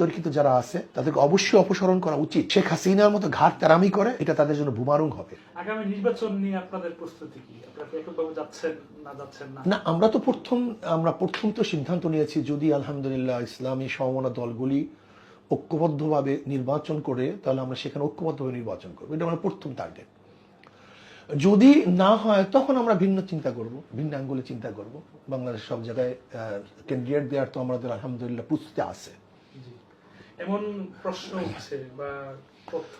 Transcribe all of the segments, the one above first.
বিতর্কিত যারা আছে তাদেরকে অবশ্যই অপসারণ করা উচিত। শেখ হাসিনার মতো ঘাট তেরামি করে এটা তাদের জন্য বুমারুং হবে। আগামী নির্বাচন নিয়ে আপনাদের প্রস্তুতি কি? আপনারা যাচ্ছেন না যাচ্ছেন না? না আমরা তো প্রথম আমরা প্রথম তো সিদ্ধান্ত নিয়েছি যদি আলহামদুলিল্লাহ ইসলামী সমমনা দলগুলি ঐক্যবদ্ধভাবে নির্বাচন করে তাহলে আমরা সেখানে ঐক্যবদ্ধভাবে নির্বাচন করব। এটা আমরা প্রথম টার্গেট যদি না হয় তখন আমরা ভিন্ন চিন্তা করব ভিন্ন আঙ্গুলে চিন্তা করব। বাংলাদেশ সব জায়গায় ক্যান্ডিডেট দেওয়ার তো আমাদের আলহামদুলিল্লাহ পুষতে আছে। এমন প্রশ্ন উঠছে বা তথ্য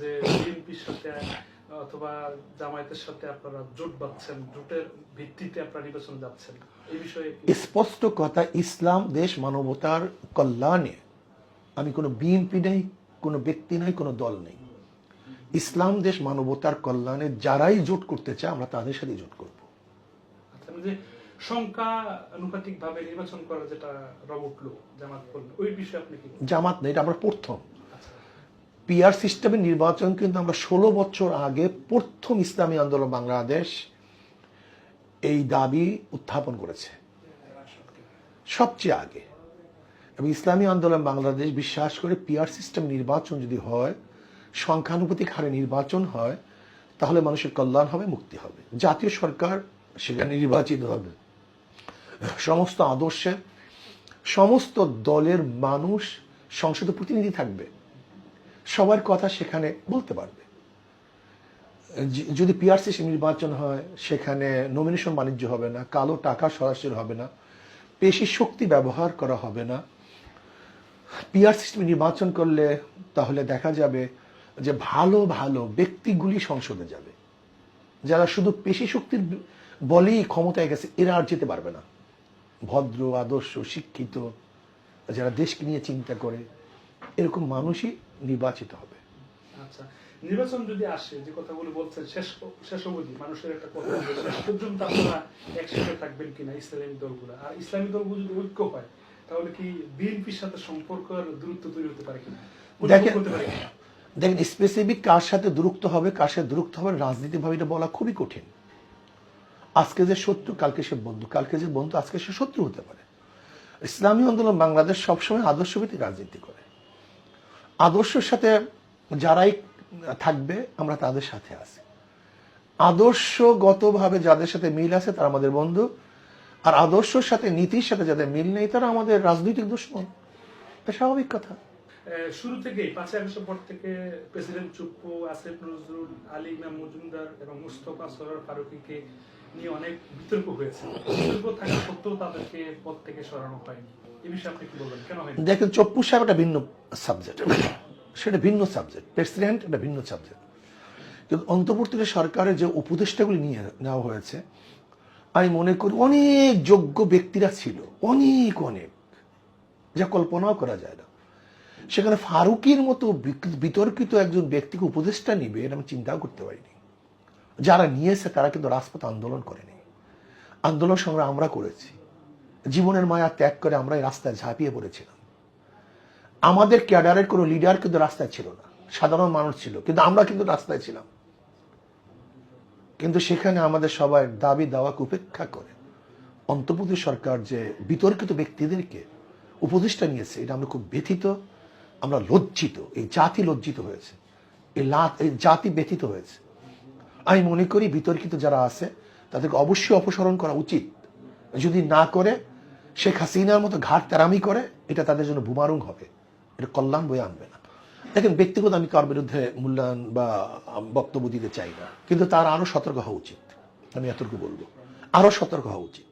যে বিএনপির সাথে অথবা জামায়াতের সাথে আপনারা জোট বাঁধছেন জোটের ভিত্তিতে আপনারা নির্বাচন যাচ্ছেন এই বিষয়ে স্পষ্ট কথা ইসলাম দেশ মানবতার কল্যাণে আমি কোনো বিএনপি নেই কোনো ব্যক্তি নেই কোনো দল নেই। ইসলাম দেশ মানবতার কল্যাণে যারাই জোট করতে চায় আমরা তাদের সাথে জোট করব। আচ্ছা, মানে সংখ্যা আনুপাতিক ভাবে নির্বাচন করা যেটা রব উঠল, জামাত ওই বিষয়ে আপনি কি জামাত নেই এটা আমরা প্রথম। পিআর সিস্টেমের নির্বাচন কিন্তু আমরা ষোলো বছর আগে প্রথম ইসলামী আন্দোলন বাংলাদেশ এই দাবি উত্থাপন করেছে। সবচেয়ে আগে। এবং ইসলামী আন্দোলন বাংলাদেশ বিশ্বাস করে পিআর সিস্টেম নির্বাচন যদি হয়, সংখ্যানুপাতিক হারে নির্বাচন হয়, তাহলে মানুষের কল্যাণ হবে, মুক্তি হবে। জাতীয় সরকার সেখানে নির্বাচিত হবে। সমস্ত আদর্শের সমস্ত দলের মানুষ সংসদে প্রতিনিধি থাকবে। সবার কথা সেখানে বলতে পারবে। যদি পিআরসি নির্বাচন হয়, সেখানে নমিনেশন বাণিজ্য হবে না, কালো টাকা সরাসরি হবে না, পেশি শক্তি ব্যবহার করা হবে না। পিআর সিস্টেম নির্বাচন করলে তাহলে দেখা যাবে যে ভালো ভালো ব্যক্তিগুলি সংসদে যাবে। যারা শুধু পেশি শক্তির বলেই ক্ষমতায় গেছে, এরা আর যেতে পারবে না। ভদ্র আদর্শ শিক্ষিত যারা দেশকে নিয়ে চিন্তা করে এরকম মানুষই নির্বাচিত হবে। আচ্ছা নির্বাচন যদি আসে যে কথাগুলো বলছেন শেষ শেষ অবধি মানুষের একটা কথা শেষ পর্যন্ত আপনারা একসাথে থাকবেন কিনা ইসলামী দলগুলো? আর ইসলামী দলগুলো যদি ঐক্য হয় তাহলে কি বিএনপির সাথে সম্পর্কের দূরত্ব তৈরি হতে পারে কিনা? দেখেন দেখেন স্পেসিফিক কার সাথে দূরত্ব হবে কার সাথে দূরত্ব হবে রাজনীতিভাবে এটা বলা খুবই কঠিন। আজকে যে শত্রু, কালকে সে বন্ধু। কালকে যে বন্ধু, আজকে সে শত্রু হতে পারে। ইসলামী আন্দোলন বাংলাদেশ সবসময় আদর্শভিত্তিক রাজনীতি করে। আদর্শের সাথে যারাই থাকবে, আমরা তাদের সাথে আছি। আদর্শগতভাবে যাদের সাথে মিল আছে, তারা আমাদের বন্ধু। আর আদর্শের সাথে, নীতির সাথে যাদের মিল নেই, তারা আমাদের রাজনৈতিক দুশ্মন। এটা স্বাভাবিক কথা। শুরু থেকেই পাঁচই আগস্টের পর থেকে প্রেসিডেন্ট চুপ্পু, আসিফ নজরুল, আলী ইমাম মজুমদার এবং মুস্তফা সরার ফারুকিকে নিয়ে অনেক বিতর্ক হয়েছে। বিতর্ক থাকা সত্ত্বেও তাদেরকে পদ থেকে সরানো হয়নি। বিষয়ে আপনি কেন দেখেন, চপ্পু সাহেব একটা ভিন্ন সাবজেক্ট সেটা ভিন্ন সাবজেক্ট প্রেসিডেন্ট একটা ভিন্ন সাবজেক্ট কিন্তু অন্তর্বর্তী সরকারের যে উপদেষ্টাগুলি নিয়ে নেওয়া হয়েছে, আমি মনে করি অনেক যোগ্য ব্যক্তিরা ছিল। অনেক অনেক। যা কল্পনাও করা যায় না। সেখানে ফারুকির মতো বিতর্কিত একজন ব্যক্তিকে উপদেষ্টা নিবে এটা আমি চিন্তাও করতে পারিনি। যারা নিয়েছে তারা কিন্তু রাজপথ আন্দোলন করেনি। আন্দোলন সংগ্রাম আমরা করেছি। জীবনের মায়া ত্যাগ করে আমরা এই রাস্তায় ঝাঁপিয়ে পড়েছিলাম। আমাদের ক্যাডারের কোনো লিডার কিন্তু রাস্তায় ছিল না। সাধারণ মানুষ ছিল, কিন্তু আমরা কিন্তু রাস্তায় ছিলাম। কিন্তু সেখানে আমাদের সবার দাবি দাওয়াকে উপেক্ষা করে। অন্তর্বর্তী সরকার যে বিতর্কিত ব্যক্তিদেরকে উপদেষ্টা নিয়েছে, এটা আমরা খুব ব্যথিত। আমরা লজ্জিত, এই জাতি লজ্জিত হয়েছে, এই লা- এই জাতি ব্যথিত হয়েছে। আমি মনে করি বিতর্কিত যারা আছে, তাদেরকে অবশ্যই অপসারণ করা উচিত। যদি না করে, শেখ হাসিনার মতো ঘাট তেরামি করে, এটা তাদের জন্য বুমারুং হবে। এটা কল্যাণ বয়ে আনবে না। দেখেন, ব্যক্তিগত আমি কার বিরুদ্ধে মূল্যায়ন বা বক্তব্য দিতে চাই না। কিন্তু তার আরও সতর্ক হওয়া উচিত। আমি এতটুকু বলব। আরও সতর্ক হওয়া উচিত।